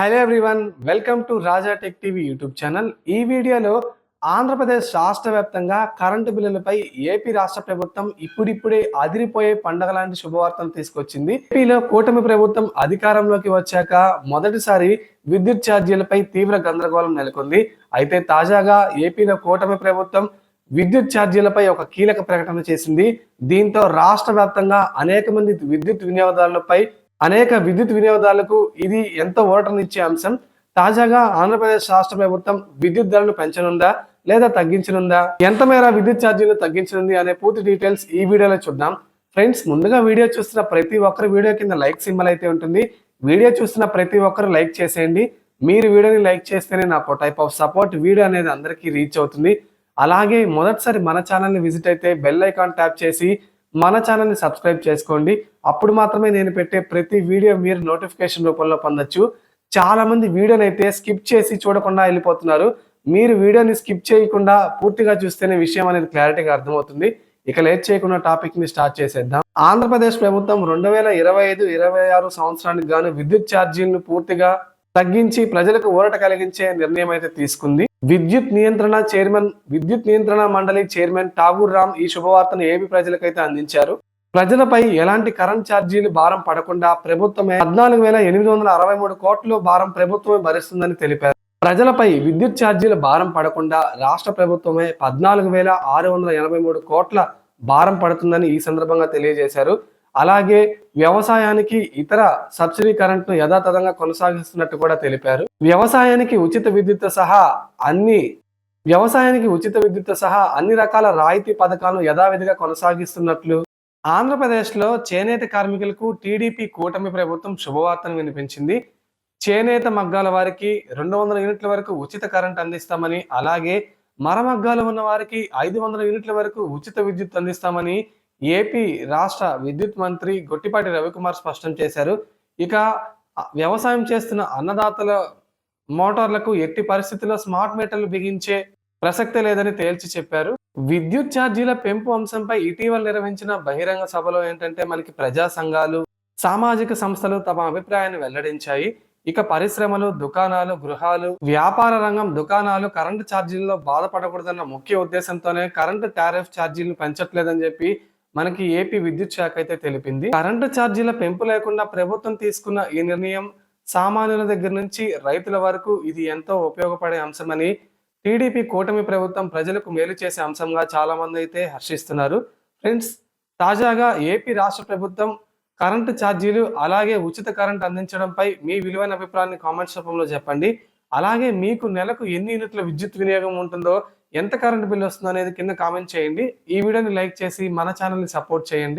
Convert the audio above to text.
Hello everyone welcome to Raja tech TV YouTube channel ఈ వీడియోలో ఆంధ్రప్రదేశ్ రాష్ట్ర వ్యాప్తంగా కరెంటు బిల్లులపై ఏపీ రాష్ట్ర ప్రభుత్వం ఇప్పుడిప్పుడే అదిరిపోయే పండగ లాంటి శుభవార్తను తీసుకొచ్చింది. ఏపీలో కూటమి ప్రభుత్వం అధికారంలోకి వచ్చాక మొదటిసారి విద్యుత్ ఛార్జీలపై తీవ్ర గందరగోళం నెలకొంది. అయితే తాజాగా ఏపీలో కూటమి ప్రభుత్వం విద్యుత్ ఛార్జీలపై ఒక కీలక ప్రకటన చేసింది. దీంతో రాష్ట్ర వ్యాప్తంగా అనేక మంది విద్యుత్ వినియోగదారులపై అనేక విద్యుత్ వినియోగదారులకు ఇది ఎంతో ఓటనిచ్చే అంశం? తాజాగా ఆంధ్రప్రదేశ్ రాష్ట్ర ప్రభుత్వం విద్యుత్ ధరలు పెంచనుందా? లేదా తగ్గించనుందా? ఎంత మేర విద్యుత్ ఛార్జీలు తగ్గించనుంది అనే పూర్తి డీటెయిల్స్ ఈ వీడియోలో చూద్దాం. ఫ్రెండ్స్ ముందుగా వీడియో చూస్తున్న ప్రతి ఒక్కరు వీడియో కింద లైక్ సింబల్ అయితే ఉంటుంది. వీడియో చూస్తున్న ప్రతి ఒక్కరు లైక్ చేసేయండి. మీరు వీడియోని లైక్ చేస్తేనే నాకు టైప్ ఆఫ్ సపోర్ట్ వీడియో అనేది అందరికీ రీచ్ అవుతుంది. అలాగే మొదటిసారి మన ఛానల్ని విజిట్ అయితే బెల్ ఐకాన్ ట్యాప్ చేసి మన ఛానల్ని సబ్స్క్రైబ్ చేసుకోండి. అప్పుడు మాత్రమే నేను పెట్టే ప్రతి వీడియో మీరు నోటిఫికేషన్ రూపంలో పొందొచ్చు. చాలామంది వీడియోని అయితే స్కిప్ చేసి చూడకుండా వెళ్ళిపోతున్నారు. మీరు వీడియోని స్కిప్ చేయకుండా పూర్తిగా చూస్తేనే విషయం అనేది క్లారిటీగా అర్థమవుతుంది. ఇక లేట్ చేయకుండా టాపిక్ని స్టార్ట్ చేసేద్దాం. ఆంధ్రప్రదేశ్ ప్రభుత్వం రెండు వేల ఇరవై ఐదు ఇరవై ఆరు సంవత్సరానికి గాను విద్యుత్ ఛార్జీలను పూర్తిగా తగ్గించి ప్రజలకు ఊరట కలిగించే నిర్ణయం అయితే తీసుకుంది. విద్యుత్ నియంత్రణ చైర్మన్ విద్యుత్ నియంత్రణ మండలి చైర్మన్ ఠాగూర్ రామ్ ఈ శుభవార్తను ఏపీ ప్రజలకైతే అందించారు. ప్రజలపై ఎలాంటి కరెంట్ ఛార్జీలు భారం పడకుండా ప్రభుత్వమే పద్నాలుగు వేల ఎనిమిది వందల అరవై మూడు కోట్ల భారం ప్రభుత్వమే భరిస్తుందని తెలిపారు. ప్రజలపై విద్యుత్ ఛార్జీల భారం పడకుండా రాష్ట్ర ప్రభుత్వమే పద్నాలుగు వేల ఆరు వందల ఎనభై మూడు కోట్ల భారం పడుతుందని ఈ సందర్భంగా తెలియజేశారు. అలాగే వ్యవసాయానికి ఇతర సబ్సిడీ కరెంట్ను యథాతథంగా కొనసాగిస్తున్నట్టు కూడా తెలిపారు. వ్యవసాయానికి ఉచిత విద్యుత్ సహా అన్ని వ్యవసాయానికి ఉచిత విద్యుత్ సహా అన్ని రకాల రాయితీ పథకాలను యథావిధిగా కొనసాగిస్తున్నట్లు ఆంధ్రప్రదేశ్లో చేనేత కార్మికులకు టీడీపీ కూటమి ప్రభుత్వం శుభవార్తను వినిపించింది. చేనేత మగ్గాల వారికి రెండు వందల యూనిట్ల వరకు ఉచిత కరెంట్ అందిస్తామని అలాగే మరమగ్గాలు ఉన్న వారికి ఐదు వందల యూనిట్ల వరకు ఉచిత విద్యుత్ అందిస్తామని ఏపీ రాష్ట్ర విద్యుత్ మంత్రి గొట్టిపాటి రవికుమార్ స్పష్టం చేశారు. ఇక వ్యవసాయం చేస్తున్న అన్నదాతల మోటార్లకు ఎట్టి పరిస్థితుల్లో స్మార్ట్ మీటర్లు బిగించే ప్రసక్తే లేదని తేల్చి చెప్పారు. విద్యుత్ ఛార్జీల పెంపు అంశంపై ఇటీవల నిర్వహించిన బహిరంగ సభలో ఏంటంటే మనకి ప్రజా సంఘాలు సామాజిక సంస్థలు తమ అభిప్రాయాన్ని వెల్లడించాయి. ఇక పరిశ్రమలు దుకాణాలు గృహాలు వ్యాపార రంగం దుకాణాలు కరెంటు ఛార్జీల్లో బాధపడకూడదన్న ముఖ్య ఉద్దేశంతోనే కరెంటు టారిఫ్ ఛార్జీలు పెంచట్లేదని చెప్పి మనకి ఏపీ విద్యుత్ శాఖ అయితే తెలిపింది. కరెంటు ఛార్జీల పెంపు లేకుండా ప్రభుత్వం తీసుకున్న ఈ నిర్ణయం సామాన్యుల దగ్గర నుంచి రైతుల వరకు ఇది ఎంతో ఉపయోగపడే అంశమని టీడీపీ కూటమి ప్రభుత్వం ప్రజలకు మేలు చేసే అంశంగా చాలా మంది అయితే హర్షిస్తున్నారు. ఫ్రెండ్స్ తాజాగా ఏపీ రాష్ట్ర ప్రభుత్వం కరెంటు ఛార్జీలు అలాగే ఉచిత కరెంట్ అందించడంపై మీ విలువైన అభిప్రాయాన్ని కామెంట్స్ రూపంలో చెప్పండి. అలాగే మీకు నెలకు ఎన్ని యూనిట్ల విద్యుత్ వినియోగం ఉంటుందో ఎంత కరెంట్ బిల్ వస్తుందో అనేది కింద కామెంట్ చేయండి. ఈ వీడియోని లైక్ చేసి మన ఛానల్ని సపోర్ట్ చేయండి.